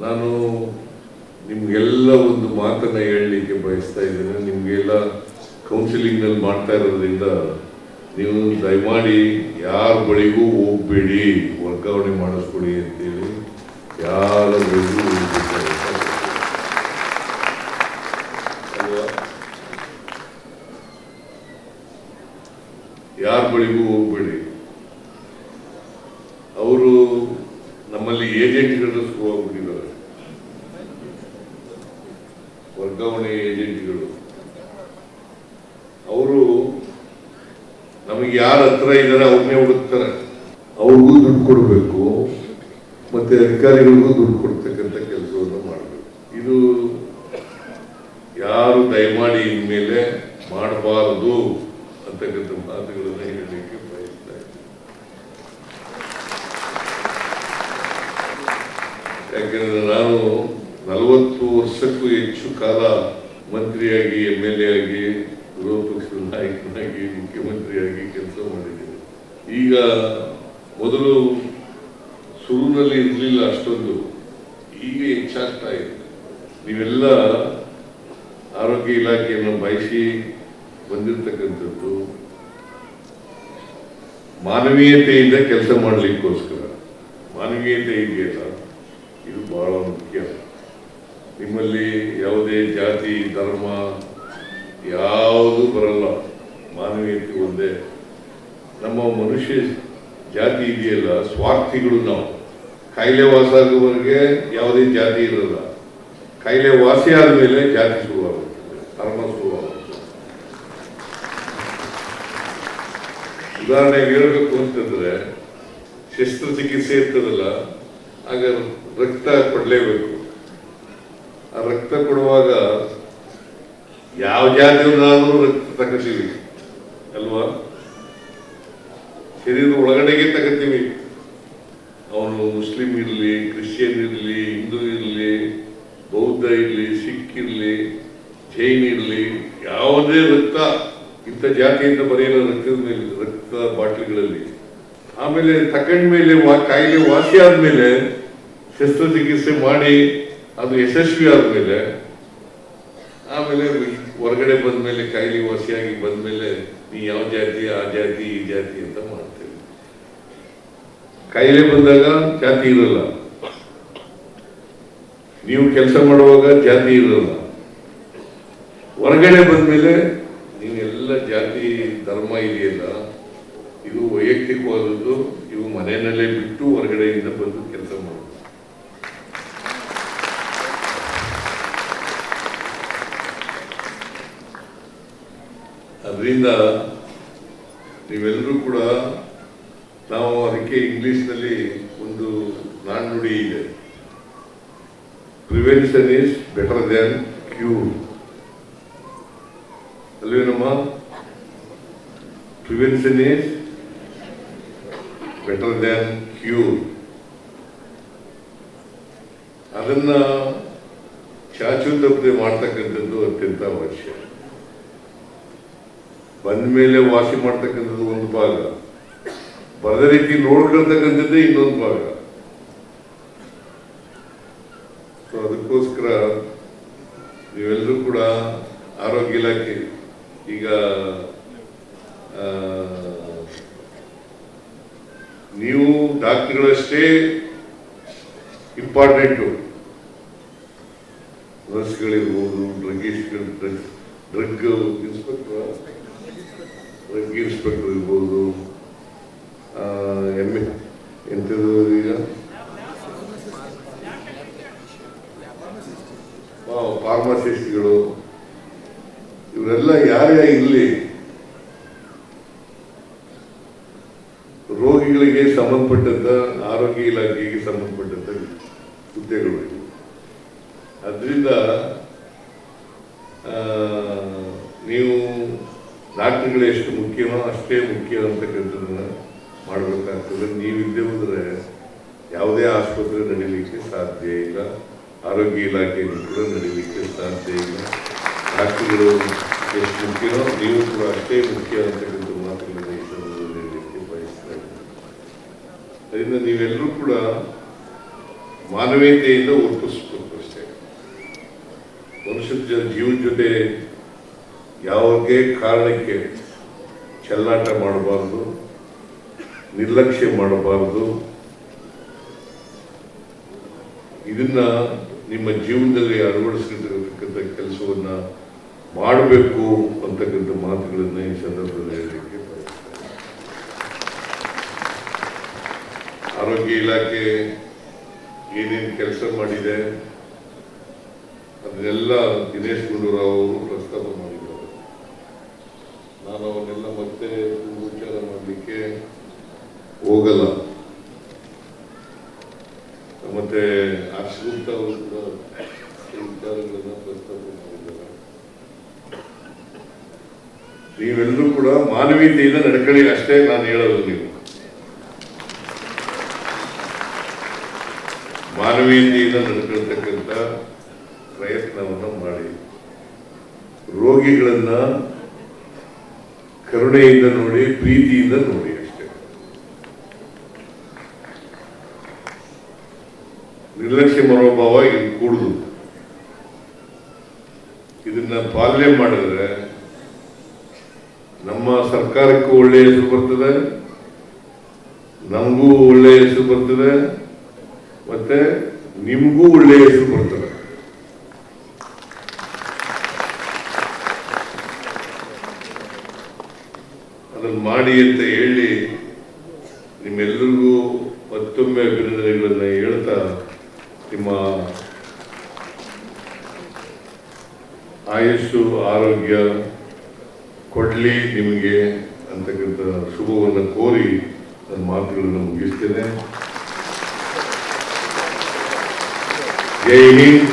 ನಾನು ನಿಮಗೆಲ್ಲ ಒಂದು ಮಾತನ್ನ ಹೇಳಲಿಕ್ಕೆ ಬಯಸ್ತಾ ಇದ್ದೇನೆ. ನಿಮಗೆಲ್ಲ ಕೌನ್ಸಿಲಿಂಗ್ನಲ್ಲಿ ಮಾಡ್ತಾ ಇರೋದ್ರಿಂದ ನೀವು ದಯಮಾಡಿ ಯಾರ ಬಳಿಗೂ ಹೋಗ್ಬೇಡಿ. ವರ್ಗಾವಣೆ ಮಾಡಿಸ್ಕೊಡಿ ಅಂತೇಳಿ ಯಾರ ಬಳಿಗೂ ಯಾರ ಬಳಿಗೂ ಹೋಗ್ಬೇಡಿ. ಅವರು ನಮ್ಮಲ್ಲಿ ಏಜೆಂಟ್ಗಳು ಶುರುವಾಗ್ಬಿಟ್ಟಿದ್ದಾರೆ ವರ್ಗಾವಣೆ ಏಜೆಂಟ್ಗಳು ಅವರು ನಮಗೆ ಯಾರ ಹತ್ರ ಇದ್ದಾರೆ ಅವ್ರನ್ನೇ ಹುಡುಕ್ತಾರೆ. ಅವ್ರಿಗೂ ದುಡ್ಡು ಕೊಡಬೇಕು, ಮತ್ತೆ ಅಧಿಕಾರಿಗಳಿಗೂ ದುಡ್ಡು ಕೊಡ್ತಕ್ಕಂಥ ಕೆಲಸವನ್ನು ಮಾಡಬೇಕು. ಇದು ಯಾರು ದಯಮಾಡಿ ಇನ್ಮೇಲೆ ಮಾಡಬಾರದು ಅಂತಕ್ಕಂಥ ಮಾತುಗಳನ್ನು ಹೇಳಲಿಕ್ಕೆ ಬಯಸ್ತಾ ಇದ್ದೀನಿ ಯಾಕೆಂದ್ರೆ ನಾನು ನಲವತ್ತು ವರ್ಷಕ್ಕೂ ಹೆಚ್ಚು ಕಾಲ ಮಂತ್ರಿಯಾಗಿ ವಿರೋಧ ಪಕ್ಷದ ನಾಯಕನಾಗಿ ಮುಖ್ಯಮಂತ್ರಿಯಾಗಿ ಕೆಲಸ ಮಾಡಿದ್ದೀನಿ. ಈಗ ಮೊದಲು ಶುರುವಿನಲ್ಲಿ ಇರಲಿಲ್ಲ ಅಷ್ಟೊಂದು. ಈಗ ಹೆಚ್ಚಾಗ್ತಾ ಇದೆ. ನೀವೆಲ್ಲ ಆರೋಗ್ಯ ಇಲಾಖೆಯನ್ನು ಬಯಸಿ ಬಂದಿರತಕ್ಕಂಥದ್ದು ಮಾನವೀಯತೆಯಿಂದ ಕೆಲಸ ಮಾಡಲಿಕ್ಕೋಸ್ಕರ. ಮಾನವೀಯತೆ ಇದೆಯಲ್ಲ, ಇದು ಬಹಳ ಮುಖ್ಯ. ನಿಮ್ಮಲ್ಲಿ ಯಾವುದೇ ಜಾತಿ, ಧರ್ಮ ಯಾವುದು ಬರಲ್ಲ. ಮಾನವೀಯತೆ ಒಂದೇ. ನಮ್ಮ ಮನುಷ್ಯ ಜಾತಿ ಇದೆಯಲ್ಲ, ಸ್ವಾರ್ಥಿಗಳು ನಾವು. ಕಾಯಿಲೆ ವಾಸ ಆಗುವವರೆಗೆ ಯಾವುದೇ ಜಾತಿ ಇರಲ್ಲ. ಕಾಯಿಲೆ ವಾಸಿ ಆದಮೇಲೆ ಜಾತಿ ಶುರುವಾಗುತ್ತದೆ, ಧರ್ಮ ಶುರುವಾಗುತ್ತದೆ. ಉದಾಹರಣೆಗೆ ಹೇಳಬೇಕು ಅಂತಂದ್ರೆ, ಶಸ್ತ್ರಚಿಕಿತ್ಸೆ ಇರ್ತದಲ್ಲ, ಆಗ ರಕ್ತ ಕೊಡಲೇಬೇಕು. ಆ ರಕ್ತ ಕೊಡುವಾಗ ಯಾವ ಜಾತಿಯಾದರೂ ರಕ್ತ ತಗತೀವಿ ಅಲ್ವಾ? ಶರೀರದ ಒಳಗಡೆಗೆ ತಗತೀವಿ ಅವನು ಮುಸ್ಲಿಂ ಇರಲಿ, ಕ್ರಿಶ್ಚಿಯನ್ ಇರಲಿ, ಹಿಂದೂ ಇರಲಿ, ಬೌದ್ಧ ಇರಲಿ, ಸಿಖ್ ಇರಲಿ, ಜೈನ್ ಇರಲಿ, ಯಾವುದೇ ರಕ್ತ ಇಂಥ ಜಾತಿಯಿಂದ ಬರೆಯಲ್ಲ ರಕ್ತದ ಮೇಲೆ ರಕ್ತ ಬಾಟ್ಲಿಗಳಲ್ಲಿ. ಆಮೇಲೆ ತಕೊಂಡ ಮೇಲೆ ಕಾಯಿಲೆ ವಾಸಿ ಆದ್ಮೇಲೆ ಶಸ್ತ್ರಚಿಕಿತ್ಸೆ ಮಾಡಿ ಅದು ಯಶಸ್ವಿ ಆದ್ಮೇಲೆ ಆಮೇಲೆ ಹೊರಗಡೆ ಬಂದ್ಮೇಲೆ ಕಾಯಿಲೆ ವಾಸಿಯಾಗಿ ಬಂದ್ಮೇಲೆ ನೀ ಯಾವ ಜಾತಿ, ಆ ಜಾತಿ, ಈ ಜಾತಿ ಅಂತ ಮಾಡ್ತೇವೆ. ಕಾಯಿಲೆ ಬಂದಾಗ ಜಾತಿ ಇರಲ್ಲ. ನೀವು ಕೆಲಸ ಮಾಡುವಾಗ ಜಾತಿ ಇರಲ್ಲ. ಹೊರಗಡೆ ಬಂದ್ಮೇಲೆ ನೀವೆಲ್ಲ ಜಾತಿ, ಧರ್ಮ ಇದೆಯಲ್ಲ, ಇದು ವೈಯಕ್ತಿಕವಾದದ್ದು, ಇವು ಮನೆಯಲ್ಲೇ ಬಿಟ್ಟು ಹೊರಗಡೆಯಿಂದ ಬಂದು ಅದರಿಂದ ನೀವೆಲ್ಲರೂ ಕೂಡ ನಾವು ಅದಕ್ಕೆ ಇಂಗ್ಲಿಷ್ನಲ್ಲಿ ಒಂದು ನಾಣ್ಣುಡಿ ಇದೆ. Prevention is better than cure ಅಲ್ವೇನಮ್ಮ prevention is better than cure ಅದನ್ನ ಚಾಚು ತಪ್ಪದೆ ಮಾಡ್ತಕ್ಕಂಥದ್ದು ಅತ್ಯಂತ ಅವಶ್ಯ. ಬಂದ ಮೇಲೆ ವಾಸಿ ಮಾಡ್ತಕ್ಕಂಥದ್ದು ಒಂದು ಭಾಗ. ಬರದ ರೀತಿ ನೋಡ್ಕೊಳ್ತಕ್ಕಂಥದ್ದೇ ಇನ್ನೊಂದು ಭಾಗ. ಸೊ ಅದಕ್ಕೋಸ್ಕರ ನೀವೆಲ್ಲರೂ ಕೂಡ ಆರೋಗ್ಯ ಇಲಾಖೆ, ಈಗ ನೀವು ಡಾಕ್ಟರ್ಗಳಷ್ಟೇ ಇಂಪಾರ್ಟೆಂಟು. ನರ್ಸ್ಗಳಿರ್ಬೋದು, ಡ್ರಗ್ಗಿಸ್ಟ್ಗಳು, ಡ್ರಗ್ ಡ್ರಗ್ ಇನ್ಸ್ಪೆಕ್ಟರ್ ಇನ್ಸ್ಪೆಕ್ಟರ್ ಇರ್ಬೋದು ಎಂ ಎಂಥದ್ದು ಈಗ? ಫಾರ್ಮಸಿಸ್ಟ್ಗಳು ಇವರೆಲ್ಲ ಯಾರೇ ಇರಲಿ ರೋಗಿಗಳಿಗೆ ಸಂಬಂಧಪಟ್ಟಂತ, ಆರೋಗ್ಯ ಇಲಾಖೆಗೆ ಸಂಬಂಧಪಟ್ಟಂತ ಹುದ್ದೆಗಳು. ಅದರಿಂದ ಆ, ನೀವು ಡಾಕ್ಟರ್ಗಳು ಎಷ್ಟು ಮುಖ್ಯವೋ ಅಷ್ಟೇ ಮುಖ್ಯ ಅಂತಕ್ಕಂಥದ್ದನ್ನ ಮಾಡಬೇಕಾಗ್ತದೆ. ನೀವಿದ್ದೇ ಹೋದರೆ ಯಾವುದೇ ಆಸ್ಪತ್ರೆ ನಡೀಲಿಕ್ಕೆ ಸಾಧ್ಯ ಇಲ್ಲ. ಆರೋಗ್ಯ ಇಲಾಖೆಯಲ್ಲಿ ಕೂಡ ನಡೀಲಿಕ್ಕೆ ಸಾಧ್ಯ ಇಲ್ಲ. ಡಾಕ್ಟರ್ಗಳು ಎಷ್ಟು ಮುಖ್ಯವೋ ನೀವು ಕೂಡ ಅಷ್ಟೇ ಮುಖ್ಯ ಅಂತಕ್ಕಂಥ ಮಾತುಗಳನ್ನು ಈ ಸಂದರ್ಭದಲ್ಲಿ ಹೇಳಲಿಕ್ಕೆ ಬಯಸ್ತಾ ಇದ್ದೀನಿ ಅದರಿಂದ ನೀವೆಲ್ಲರೂ ಕೂಡ ಮಾನವೀಯತೆಯಿಂದ ವರ್ತಿಸ್ಬೇಕು ಅಷ್ಟೇ. ಮನುಷ್ಯನ ಜೀವನ ಜೊತೆ ಯಾವುದೇ ಕಾರಣಕ್ಕೆ ಚೆಲ್ಲಾಟ ಮಾಡಬಾರ್ದು, ನಿರ್ಲಕ್ಷ್ಯ ಮಾಡಬಾರ್ದು ಇದನ್ನ ನಿಮ್ಮ ಜೀವನದಲ್ಲಿ ಅಳವಡಿಸಿರ್ತಕ್ಕಂಥ ಕೆಲಸವನ್ನ ಮಾಡಬೇಕು ಅಂತಕ್ಕಂಥ ಮಾತುಗಳನ್ನ ಈ ಸಂದರ್ಭದಲ್ಲಿ ಹೇಳಲಿಕ್ಕೆ. ಆರೋಗ್ಯ ಇಲಾಖೆ ಏನೇನು ಕೆಲಸ ಮಾಡಿದೆ, ಅದನ್ನೆಲ್ಲ ದಿನೇಶ್ ಗುಂಡೂರಾವ್ ಅವರು ಪ್ರಸ್ತಾಪ ಮಾಡಿದ್ದಾರೆ ನಾನು ಅವನ್ನೆಲ್ಲ ಮತ್ತೆ ಉಚ್ಚಾರ ಮಾಡಲಿಕ್ಕೆ ಹೋಗಲ್ಲ. ಮತ್ತೆ ಹರ್ಷಗುಪ್ತ ಅವರು ಕೂಡ ವಿಚಾರಗಳನ್ನ ಪ್ರಸ್ತಾಪ ಮಾಡಿದ್ದಾರೆ. ನೀವೆಲ್ಲರೂ ಕೂಡ ಮಾನವೀಯತೆಯಿಂದ ನಡ್ಕೊಳ್ಳಿ, ಅಷ್ಟೇ ನಾನು ಹೇಳೋದು ನೀವು. ಮಾನವೀಯತೆಯಿಂದ ನಡ್ಕೊಳ್ತಕ್ಕಂಥ ಪ್ರಯತ್ನವನ್ನು ಮಾಡಿ. ರೋಗಿಗಳನ್ನ ಕರುಣೆಯಿಂದ ನೋಡಿ, ಪ್ರೀತಿಯಿಂದ ನೋಡಿ ಅಷ್ಟೇ. ನಿರ್ಲಕ್ಷ್ಯ ಮನೋಭಾವ ಇದು ಕೂಡುದು. ಇದನ್ನ ಪಾಲನೆ ಮಾಡಿದ್ರೆ ನಮ್ಮ ಸರ್ಕಾರಕ್ಕೂ ಒಳ್ಳೆಯ ಹೆಸರು ಬರ್ತದೆ, ನಮಗೂ ಒಳ್ಳೆಯ ಹೆಸರು ಬರ್ತದೆ, ಮತ್ತೆ ನಿಮಗೂ ಒಳ್ಳೆಯ ಹೆಸರು ಬರ್ತದೆ. ಅದನ್ನು ಮಾಡಿ ಅಂತ ಹೇಳಿ ನಿಮ್ಮೆಲ್ಲರಿಗೂ ಮತ್ತೊಮ್ಮೆ ಅಭಿನಂದನೆಗಳನ್ನ ಹೇಳ್ತಾ ನಿಮ್ಮ ಆಯುಸ್ಸು, ಆರೋಗ್ಯ ಕೊಡ್ಲಿ ನಿಮಗೆ ಅಂತಕ್ಕಂಥ ಶುಭವನ್ನು ಕೋರಿ ನನ್ನ ಮಾತುಗಳನ್ನು ಮುಗಿಸ್ತೇನೆ. ಜೈ ಹಿಂದ್.